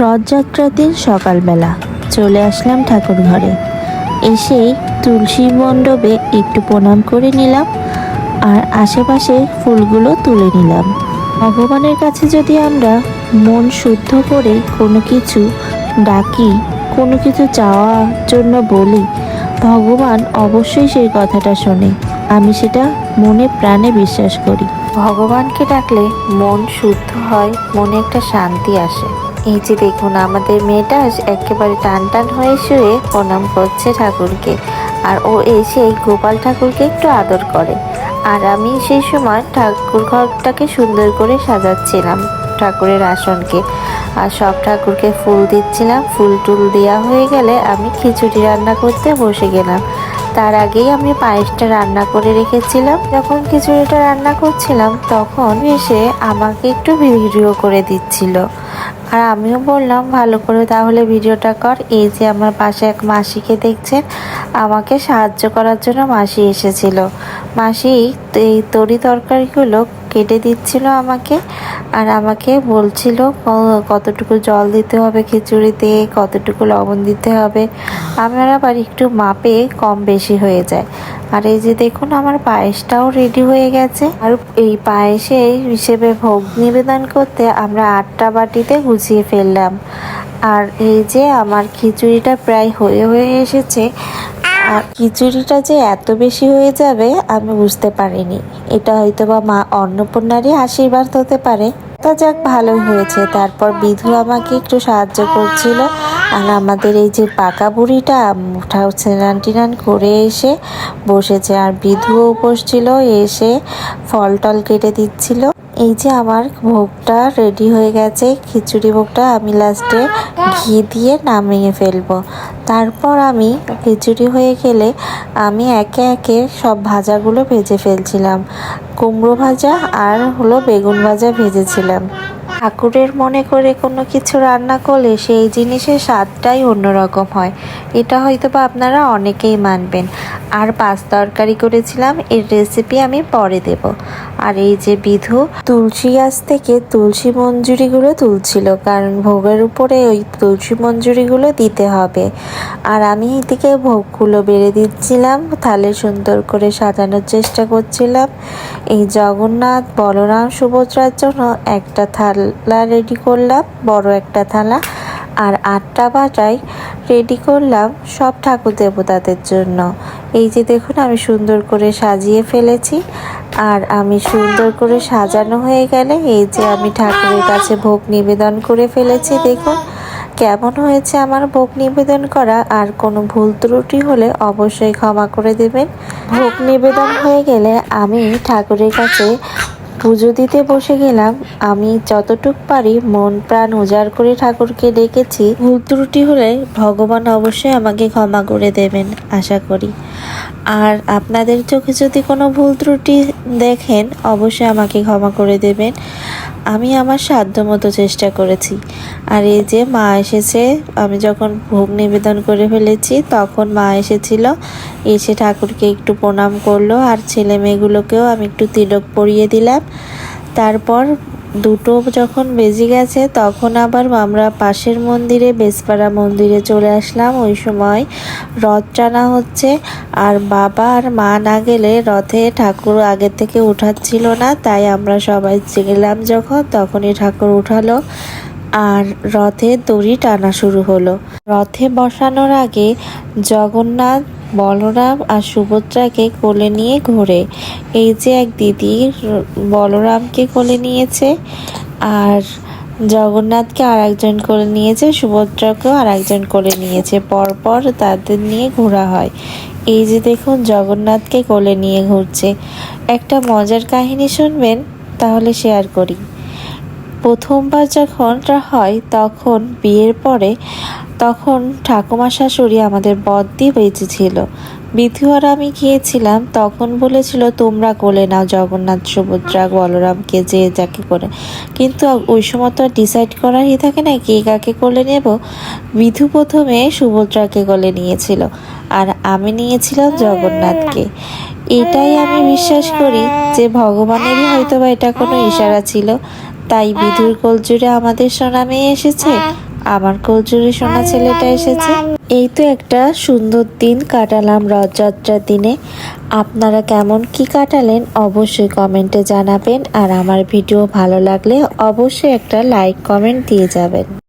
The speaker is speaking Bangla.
রথযাত্রার দিন সকালবেলা চলে আসলাম ঠাকুর ঘরে এসেই তুলসী মণ্ডপে একটু প্রণাম করে নিলাম আর আশেপাশে ফুলগুলো তুলে নিলাম। ভগবানের কাছে যদি আমরা মন শুদ্ধ করে কোনো কিছু ডাকি, কোনো কিছু চাওয়ার জন্য বলি, ভগবান অবশ্যই সেই কথাটা শোনে। আমি সেটা মনে প্রাণে বিশ্বাস করি। ভগবানকে ডাকলে মন শুদ্ধ হয়, মনে একটা শান্তি আসে। এই যে দেখুন, আমাদের মেয়েটা একেবারে টান টান হয়ে শুয়ে প্রণাম করছে ঠাকুরকে। আর ও এসে গোপাল ঠাকুরকে একটু আদর করে। আর আমি সেই সময় ঠাকুর ঘরটাকে সুন্দর করে সাজাচ্ছিলাম ঠাকুরের আসনকে। আর সব ঠাকুরকে ফুল দিচ্ছিলাম। ফুল টুল দেওয়া হয়ে গেলে আমি খিচুড়ি রান্না করতে বসে গেলাম। তার আগেই আমি পায়েসটা রান্না করে রেখেছিলাম। যখন খিচুড়িটা রান্না করছিলাম, তখন এসে আমাকে একটু ভিডিও করে দিচ্ছিল। আর আমিও বললাম, ভালো করে তাহলে ভিডিওটা কর। এই যে আমার পাশে এক মাসিকে দেখছেন, আমাকে সাহায্য করার জন্য মাসি এসেছিল। মাসি, এই তরি তরকারিগুলো কেটে দিচ্ছিল আমাকে আর আমাকে বলছিল কতটুকু জল দিতে হবে খিচুড়িতে, কতটুকু লবণ দিতে হবে? আমার আবার একটু মাপে কম বেশি হয়ে যায়। আর এই যে দেখুন, আমার পায়েসটাও রেডি হয়ে গেছে। আর এই পায়েসে হিসেবে ভোগ নিবেদন করতে আমরা আটটা বাটিতে গুছিয়ে ফেললাম। আর এই যে আমার খিচুড়িটা প্রায় হয়ে হয়ে এসেছে আর খিচুড়িটা যে এত বেশি হয়ে যাবে, আমি বুঝতে পারিনি। এটা হয়তো বা মা অন্নপূর্ণারই আশীর্বাদ হতে পারে। তা যাক, ভালোই হয়েছে। তারপর বিধু আমাকে একটু সাহায্য করছিল। আর আমাদের এই যে পাকা বুড়িটা উঠাও স্নান টিনান করে এসে বসেছে। আর বিধুও বসছিল এসে ফল টল কেটে দিচ্ছিল। এই যে আমার ভোগটা রেডি হয়ে গেছে, খিচুড়ি ভোগটা আমি লাস্টে ঘি দিয়ে নামিয়ে ফেলব। তারপর আমি খিচুড়ি হয়ে গেলে আমি একে একে সব ভাজাগুলো ভেজে ফেলছিলাম। কুমড়ো ভাজা আর হলো বেগুন ভাজা ভেজেছিলাম। ঠাকুরের মনে করে কোনো কিছু রান্না করলে সেই জিনিসের স্বাদটাই অন্যরকম হয়। এটা হয়তো বা আপনারা অনেকেই মানবেন। আর পাঁচ তরকারি করেছিলাম, এর রেসিপি আমি পরে দেব। আর এই যে বিধু, তুলসী গাছ থেকে তুলসী মঞ্জুরিগুলো তুলছিল, কারণ ভোগের উপরে ওই তুলসী মঞ্জুরিগুলো দিতে হবে। আর আমি এদিকে ভোগগুলো বেড়ে দিচ্ছিলাম, থালে সুন্দর করে সাজানোর চেষ্টা করছিলাম। এই জগন্নাথ বলরাম সুভদ্রার জন্য একটা থালা রেডি করলাম, বড় একটা থালা। আর আটটা বাটায় রেডি করলাম সব ঠাকুর দেবতাদের জন্য। এই যে দেখুন, আমি সুন্দর করে সাজিয়ে ফেলেছি আর আমি সুন্দর করে সাজানো হয়ে গেলে এই যে আমি ঠাকুরের কাছে ভোগ নিবেদন করে ফেলেছি, দেখুন কেমন হয়েছে আমার ভোগ নিবেদন করা। আর কোনো ভুল ত্রুটি হলে অবশ্যই ক্ষমা করে দেবেন। ভোগ নিবেদন হয়ে গেলে আমি ঠাকুরের কাছে পুজো দিতে বসে গেলাম। আমি যতটুক পারি মন প্রাণ উজাড় করে ঠাকুরকে ডেকেছি। ভুল ত্রুটি হলে ভগবান অবশ্যই আমাকে ক্ষমা করে দেবেন, আশা করি। আর আপনাদের চোখে যদি কোনো ভুল ত্রুটি দেখেন, অবশ্যই আমাকে ক্ষমা করে দেবেন। আমি আমার সাধ্য মতো চেষ্টা করেছি। আর এই যে মা এসেছে, আমি যখন ভোগ নিবেদন করে ফেলেছি, তখন মা এসেছিল, এসে ঠাকুরকে একটু প্রণাম করল, আর ছেলে মেয়েগুলোকেও আমি একটু তিলক পরিয়ে দিলাম। তারপর দুটো যখন বেজে গেছে, তখন আবার আমরা পাশের মন্দিরে, বেসপাড়া মন্দিরে চলে আসলাম। ওই সময় রথ টানা হচ্ছে, আর বাবা আর মা না গেলে রথে ঠাকুর আগে থেকে উঠাচ্ছিল না, তাই আমরা সবাই গেলাম যখন, তখনই ঠাকুর উঠালো। আর রথে দড়ি টানা শুরু হলো। রথে বসানোর আগে জগন্নাথ, বলরাম আর সুভদ্রাকে কোলে নিয়ে ঘোরে। এই যে এক দিদি বলরামকে কোলে নিয়েছে আর জগন্নাথকে আর একজন করে নিয়েছে, সুভদ্রাকেও আর একজন কোলে নিয়েছে। পরপর তাদের নিয়ে ঘোরা হয়। এই যে দেখুন, জগন্নাথকে কোলে নিয়ে ঘুরছে। একটা মজার কাহিনী শুনবেন, তাহলে শেয়ার করি। প্রথমবার যখন হয়, তখন বিয়ের পরে তখন ঠাকুমা শাশুড়ি আমাদের বদ্দি বেঁচেছিল। বিধু আর আমি গিয়েছিলাম, তখন বলেছিল, তোমরা কোলে নাও জগন্নাথ সুভদ্রা, বলরামকে যে যাকে করে। কিন্তু ওই সময় তো ডিসাইড করারই থাকে না কে কাকে কোলে নেব? বিধু প্রথমে সুভদ্রাকে কোলে নিয়েছিল, আর আমি নিয়েছিলাম জগন্নাথকে। এটাই আমি বিশ্বাস করি যে ভগবানেরই হয়তো বা এটা কোনো ইশারা ছিল। তাই বিধুর কোলজুড়ে আমাদের সোনা মেয়ে এসেছে। আমার কোলজুড়ে সোনা ছেলেটা এসেছে। এই তো একটা সুন্দর দিন কাটালাম রথযাত্রার দিনে। আপনারা কেমন কি কাটালেন অবশ্যই কমেন্টে জানাবেন। আর আমার ভিডিও ভালো লাগলে অবশ্যই একটা লাইক কমেন্ট দিয়ে যাবেন।